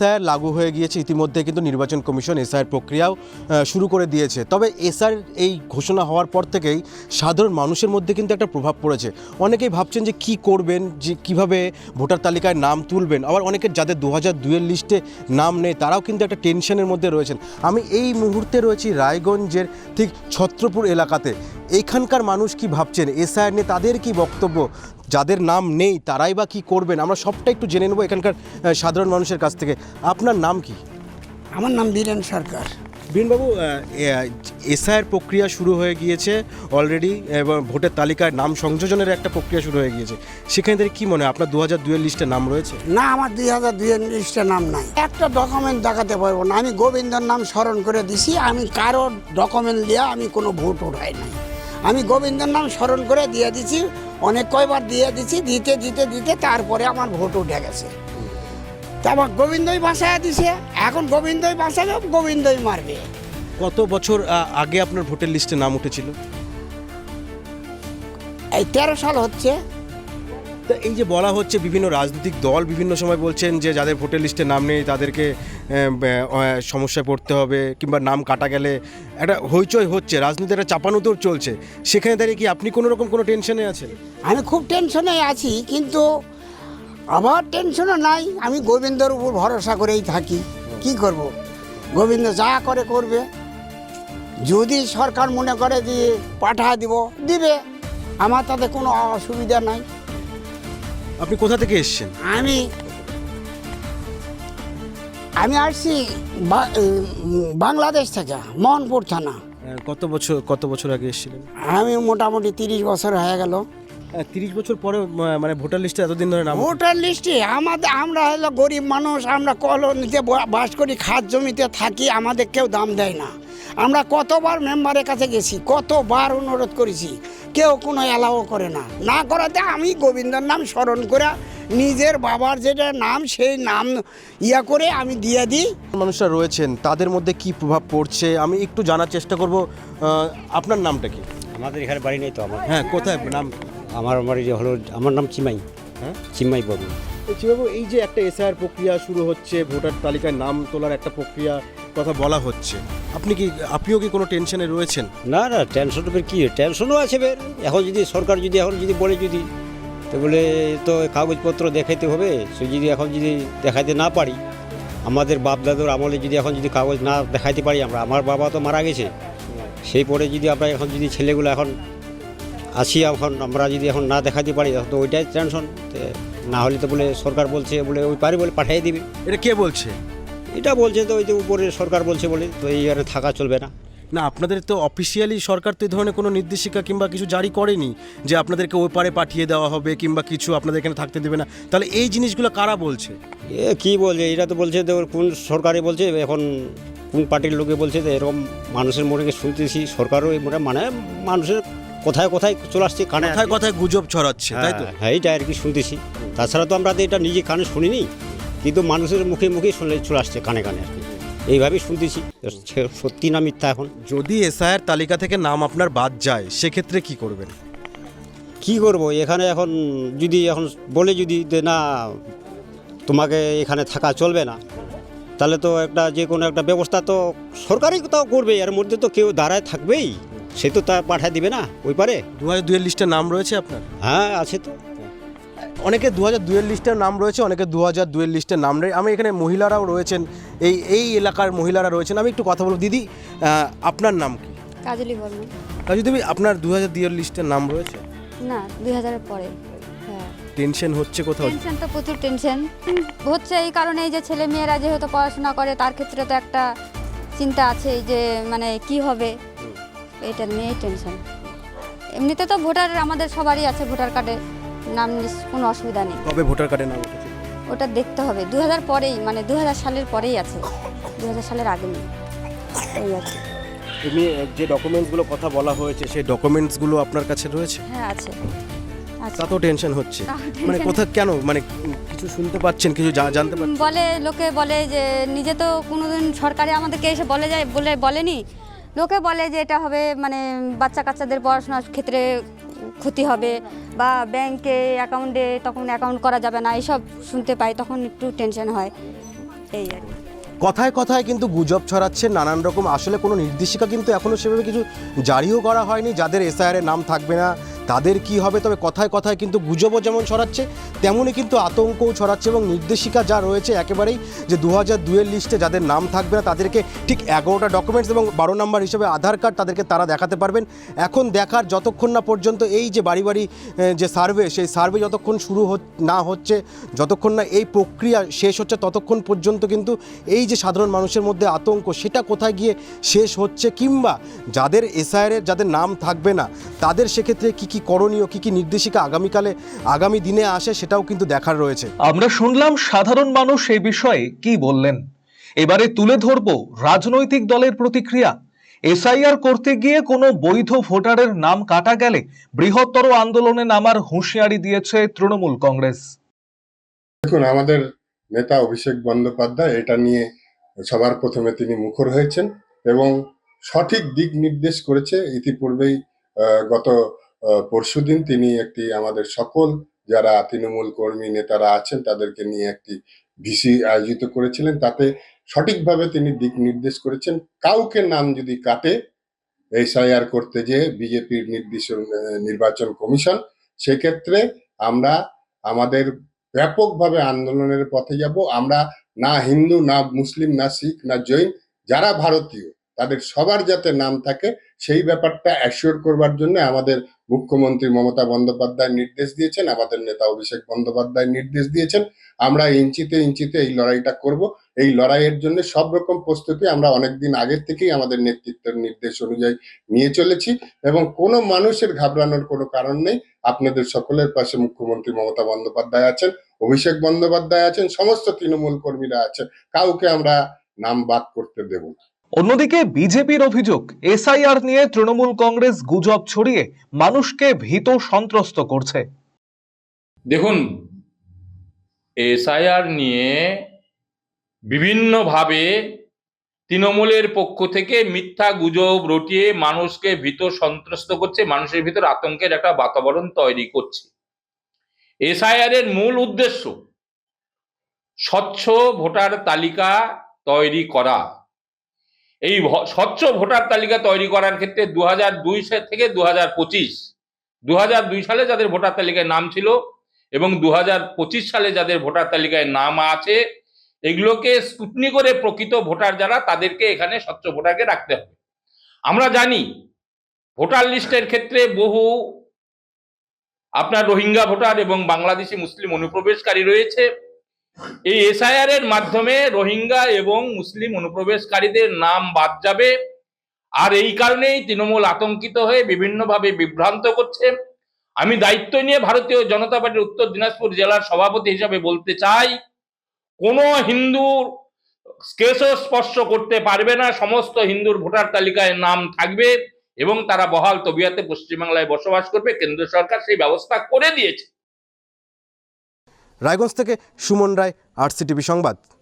SIR লাগু হয়ে গিয়েছে ইতিমধ্যে, কিন্তু নির্বাচন কমিশন এসআইআর প্রক্রিয়াও শুরু করে দিয়েছে। তবে এসআর এই ঘোষণা হওয়ার পর থেকেই সাধারণ মানুষের মধ্যে কিন্তু একটা প্রভাব পড়েছে। অনেকেই ভাবছেন যে কি করবেন, যে কীভাবে ভোটার তালিকায় নাম তুলবেন। আবার অনেকে যাদের দু হাজার দুয়ের লিস্টে নাম নেই, তারাও কিন্তু একটা টেনশনের মধ্যে রয়েছেন। আমি এই মুহূর্তে রয়েছি রায়গঞ্জের ঠিক ছত্রপুর এলাকাতে। এইখানকার মানুষ কি ভাবছেন? এসআইআর নিয়ে তাদের কি বক্তব্য? যাদের নাম নেই তারাই বা কী করবেন? আমরা সবটা একটু জেনে নেব এখানকার সাধারণ মানুষের কাছ থেকে। আপনার নাম কি? আমার নাম বীরেন সরকার। বীণবাবু এসআইআর প্রক্রিয়া শুরু হয়ে গিয়েছে অলরেডি এবং ভোটের তালিকায় নাম সংযোজনের একটা প্রক্রিয়া শুরু হয়ে গিয়েছে। সেখানে থেকে কি মনে হয়? আপনার দু হাজার দুয়ের লিস্টে নাম রয়েছে? না আমার দুই হাজার দুইয়ের লিস্টে নাম নাই। একটা ডকুমেন্ট দেখাতে পারব না। আমি গোবিন্দর নাম স্মরণ করে দিছি। আমি কারও ডকুমেন্ট দিয়ে আমি কোনো ভোট উঠাই নাই। আমি গোবিন্দর নাম স্মরণ করে দিয়ে দিছি অনেক কয়বার দিয়ে দিছি দিতে দিতে দিতে তারপরে আমার ভোট উঠে গেছে। তা আমার গোবিন্দই বাসায় দিছে এখন গোবিন্দই বাসাবে গোবিন্দই মারবে। কত বছর আগে আপনার ভোটের লিস্টে নাম উঠেছিল? এই তেরো সাল হচ্ছে তা এই যে বলা হচ্ছে বিভিন্ন রাজনৈতিক দল বিভিন্ন সময় বলছেন যে যাদের ভোটার লিস্টে নাম নেই, তাদেরকে সমস্যায় পড়তে হবে কিংবা নাম কাটা গেলে একটা হইচই হচ্ছে, রাজনীতি একটা চাপানোতেও চলছে। সেখানে দাঁড়িয়ে কি আপনি কোনো রকম কোনো টেনশনে আছেন? আমি খুব টেনশনে আছি, কিন্তু আমার টেনশনও নাই। আমি গোবিন্দর উপর ভরসা করেই থাকি। কি করব? গোবিন্দ যা করে করবে। যদি সরকার মনে করে যে পাঠা দিব, দিবে। আমার তাতে কোনো অসুবিধা নাই। আপনি কোথা থেকে এসছেন? আমি আমি আসছি বাংলাদেশ থেকে মোহনপুর থানা। কত বছর কত বছর আগে এসেছিলেন? আমি মোটামুটি তিরিশ বছর হয়ে গেল। তিরিশ বছর পরে মানে ভোটার লিস্টে এতদিন ধরে নাম ভোটার লিস্টে আমাদের আমরা হলো গরিব মানুষ আমরা কলোনিতে বাস করি খাত জমিতে থাকি আমাদের কেউ দাম দেয় না। আমরা কতবার মেম্বারের কাছে গেছি কতবার অনুরোধ করেছি। কেউ কোনো অ্যালাও করে না। না করাতে আমি গোবিন্দর নাম স্মরণ করে নিজের বাবার যেটা নাম সেই নাম ইয়া করে আমি দিয়ে দিই। মানুষরা রয়েছেন তাদের মধ্যে কি প্রভাব পড়ছে? আমি একটু জানার চেষ্টা করব আপনার নামটা কি? আমাদের এখানে বাড়ি নেই তো আমার। হ্যাঁ কোথায় নাম? আমার বাড়ি যে হলো আমার নাম চিমাই। হ্যাঁ? চিমাই বাবু। বাবু এই যে একটা এসআইআর প্রক্রিয়া শুরু হচ্ছে ভোটার তালিকায় নাম তোলার একটা প্রক্রিয়া কথা বলা হচ্ছে। আপনি কি আপনিও কি কোনো টেনশনে রয়েছেন? না না টেনশন বের কি টেনশনও আছে বের। এখন যদি সরকার যদি এখন যদি বলে যদি তো বলে তো কাগজপত্র দেখাইতে হবে। সে যদি এখন যদি দেখাইতে না পারি আমাদের বাপ দাদুর আমলে যদি এখন যদি কাগজ না দেখাইতে পারি আমরা আমার বাবা তো মারা গেছে। সেই পরে যদি আমরা এখন যদি ছেলেগুলো এখন আসি এখন আমরা যদি এখন না দেখাতে পারি তো ওইটাই টেনশন। না হলে তো বলে সরকার বলছে বলে ওই পারি বলে পাঠিয়ে দিবে। এটা কে বলছে? এটা বলছে তো ওই যে উপরে সরকার বলছে বলে তো এই আর থাকা চলবে না। না আপনাদের তো অফিসিয়ালি সরকার তো এই ধরনের কোনো নির্দেশিকা কিংবা কিছু জারি করেনি যে আপনাদেরকে ওই পারে পাঠিয়ে দেওয়া হবে কিংবা কিছু আপনাদের এখানে থাকতে দেবে না। তাহলে এই জিনিসগুলো কারা বলছে? এ কী বলছে? এটা তো বলছে তো কোন সরকারে বলছে এখন কোন পার্টির লোকে বলছে তো এরকম মানুষের মনে শুনতেছি সরকারও এই মোটা মানে মানুষের কোথায় কোথায় চলে আসছে কানে কোথায়। কথায় গুজব ছড়াচ্ছে তাই তো? হ্যাঁ, হ্যাঁ এইটা আর কি শুনতেছি। তাছাড়া তো আমরা তো এটা নিজে কানে শুনিনি। কিন্তু মানুষের মুখে মুখে শুনে চলে আসছে কানে কানে আর কি। এইভাবেই শুনতেছি। সত্যি না মিথ্যা এখন? যদি এসআইআর তালিকা থেকে নাম আপনার বাদ যায় সেক্ষেত্রে কি করবেন? কি করব? এখানে এখন যদি এখন বলে যদি যে না তোমাকে এখানে থাকা চলবে না তাহলে তো একটা যে কোনো একটা ব্যবস্থা তো সরকারই তাও করবে এর মধ্যে তো কেউ দাঁড়ায় থাকবেই। সে তো তা পাঠায় দিবে না ওই পারে। দু হাজার দুয়ের লিস্টে নাম রয়েছে আপনার? হ্যাঁ আছে তো। অনেকে দু হাজার দুয়ের লিস্টের নাম রয়েছে অনেকে দু হাজার দুয়ের লিস্টের নাম নেই। আমি এখানে মহিলারাও রয়েছেন এই এই এলাকার মহিলারা রয়েছেন। আমি একটু কথা বলব। দিদি আপনার নাম কি? কাজলি বর্মন। কাজু দেবী আপনার দু হাজার দুয়ের লিস্টের নাম রয়েছে? না দুই হাজারের পরে। হ্যাঁ। টেনশন হচ্ছে কোথাও? টেনশন তো প্রচুর টেনশন হচ্ছে এই কারণে যে ছেলে মেয়েরা যেহেতু পড়াশোনা করে তার ক্ষেত্রে তো একটা চিন্তা আছে যে মানে কি হবে? এটা নিয়েই টেনশন এমনিতে তো ভোটার আমাদের সবারই আছে ভোটার কার্ডে নাম নিস- কোনো অসুবিধা নেই। কবে ভোটার কার্ডে নাম উঠেছে? ওটা দেখতে হবে। দু হাজার পরেই মানে দু হাজার সালের পরেই আছে। দু হাজার সালের আগে নেই। এই আছে। এমনি যে ডকুমেন্টসগুলো কথা বলা হয়েছে সেই ডকুমেন্টসগুলো আপনার কাছে রয়েছে? হ্যাঁ আছে। আচ্ছা তাতেও টেনশন হচ্ছে। তাও মানে কোথা কেন? মানে কিছু শুনতে পাচ্ছেন কিছু জা- জানতে পারছেন বলে লোকে বলে যে নিজে তো কোনোদিন সরকারে আমাদেরকে এসে বলে যায় বলে বলেনি। লোকে বলে যে এটা হবে মানে বাচ্চা কাচ্চাদের পড়াশোনার ক্ষেত্রে ক্ষতি হবে বা ব্যাংকে অ্যাকাউন্টে তখন অ্যাকাউন্ট করা যাবে না, এসব শুনতে পাই, তখন একটু টেনশন হয় এই আর। কথায় কথায় কিন্তু গুজব ছড়াচ্ছে নানান রকম আসলে কোনো নির্দেশিকা কিন্তু এখনও সেভাবে কিছু জারিও করা হয়নি, যাদের এসআইআরের নাম থাকবে না তাদের কি হবে, তবে কথায় কথায় কিন্তু গুজবও যেমন ছড়াচ্ছে, তেমনই কিন্তু আতঙ্কও ছড়াচ্ছে এবং নির্দেশিকা যা রয়েছে একেবারেই যে দু হাজার দুয়ের লিস্টে যাদের নাম থাকবে না, তাদেরকে ঠিক এগারোটা ডকুমেন্টস এবং বারো নম্বর হিসেবে আধার কার্ড তাদেরকে তারা দেখাতে পারবেন। এখন দেখার যতক্ষণ না পর্যন্ত এই যে বাড়ি বাড়ি যে সার্ভে সেই সার্ভে যতক্ষণ শুরু না হচ্ছে, যতক্ষণ না এই প্রক্রিয়া শেষ হচ্ছে, ততক্ষণ পর্যন্ত কিন্তু এই যে সাধারণ মানুষের মধ্যে আতঙ্ক, সেটা কোথায় গিয়ে শেষ হচ্ছে কিংবা যাদের এসআইআরের যাদের নাম থাকবে না, তাদের সেক্ষেত্রে কী কী করণীয় কী কী নির্দেশিকা আগামীকালে আগামী দিনে আসে সেটাও কিন্তু দেখার রয়েছে। আমরা শুনলাম সাধারণ মানুষ এই বিষয়ে কি বললেন। এবারে তুলে ধরব রাজনৈতিক দলের প্রতিক্রিয়া। এসআইআর করতে গিয়ে কোনো বৈধ ভোটারের নাম কাটা গেলে বৃহত্তর আন্দোলনে নামার হুঁশিয়ারি দিয়েছে তৃণমূল কংগ্রেস। দেখুন আমাদের নেতা অভিষেক বন্দ্যোপাধ্যায় এটা নিয়ে সবার প্রথমে তিনি মুখর হয়েছেন এবং সঠিক দিক নির্দেশ করেছে। ইতিপূর্বেই আহ, গত পরশুদিন তিনি একটি আমাদের সকল যারা তৃণমূল কর্মী নেতারা আছেন তাদেরকে নিয়ে একটি ভিসি আয়োজিত করেছিলেন। তাতে সঠিকভাবে তিনি দিক নির্দেশ করেছেন। কাউকে নাম যদি কাটে এসআইআর করতে যে বিজেপির আহ, নির্বাচন কমিশন সেক্ষেত্রে আমরা আমাদের ব্যাপকভাবে আন্দোলনের পথে যাব। আমরা না হিন্দু না মুসলিম না শিখ না জৈন যারা ভারতীয় তাদের সবার যাতে নাম থাকে, সেই ব্যাপারটা অ্যাসিওর করবার জন্য আমাদের মুখ্যমন্ত্রী মমতা বন্দ্যোপাধ্যায় নির্দেশ দিয়েছেন, আমাদের নেতা অভিষেক বন্দ্যোপাধ্যায় নির্দেশ দিয়েছেন, আমরা ইঞ্চিতে ইঞ্চিতে এই লড়াইটা করব। এই লড়াইয়ের জন্য সব রকম প্রস্তুতি আমরা অনেকদিন আগের থেকেই আমাদের নেতৃত্বের নির্দেশ অনুযায়ী নিয়ে চলেছি এবং কোনো মানুষের ঘাবড়ানোর কোনো কারণ নেই। আপনাদের সকলের পাশে মুখ্যমন্ত্রী মমতা বন্দ্যোপাধ্যায় আছেন, অভিষেক বন্দ্যোপাধ্যায় আছেন, সমস্ত তৃণমূল কর্মীরা আছেন, কাউকে আমরা নাম বাদ করতে দেব না। অন্যদিকে বিজেপির অভিযোগ, এসআইআর নিয়ে তৃণমূল কংগ্রেস গুজব ছড়িয়ে মানুষকে ভীত সন্ত্রস্ত করছে। দেখুন, এসআইআর নিয়ে বিভিন্নভাবে তৃণমূলের পক্ষ থেকে মিথ্যা গুজব রটিয়ে মানুষকে ভীত সন্ত্রস্ত করছে, মানুষের ভিতর আতঙ্কের একটা বাতাবরণ তৈরি করছে। এসআইআর এর মূল উদ্দেশ্য, স্বচ্ছ ভোটার তালিকা তৈরি করা। এই স্বচ্ছ ভোটার তালিকা তৈরি করার ক্ষেত্রে দু হাজার দুই থেকে দু হাজার পঁচিশ। দু হাজার দুই সালে যাদের ভোটার তালিকায় নাম ছিল এবং দু হাজার পঁচিশ সালে যাদের ভোটার তালিকায় নাম আছে, এগুলোকে স্কুটনি করে প্রকৃত ভোটার যারা, তাদেরকে এখানে স্বচ্ছ ভোটারকে রাখতে হবে। আমরা জানি, ভোটার লিস্টের ক্ষেত্রে বহু আপনার রোহিঙ্গা ভোটার এবং বাংলাদেশি মুসলিম অনুপ্রবেশকারী রয়েছে। এই এসআইআর এর মাধ্যমে রোহিঙ্গা এবং মুসলিম অনুপ্রবেশকারীদের নাম বাদ যাবে। আর এই কারণেই তৃণমূল আতঙ্কিত হয়ে বিভিন্নভাবে বিভ্রান্ত করছে। আমি দায়িত্ব নিয়ে ভারতীয় জনতা পার্টির উত্তর দিনাজপুর জেলার সভাপতি হিসাবে বলতে চাই, কোনো হিন্দু কেসও স্পর্শ করতে পারবে না। সমস্ত হিন্দুর ভোটার তালিকায় নাম থাকবে এবং তারা বহাল তবিয়াতে পশ্চিমবাংলায় বসবাস করবে। কেন্দ্র সরকার সেই ব্যবস্থা করে দিয়েছে। রায়গঞ্জ থেকে সুমন রায় আরসিটিভি সংবাদ।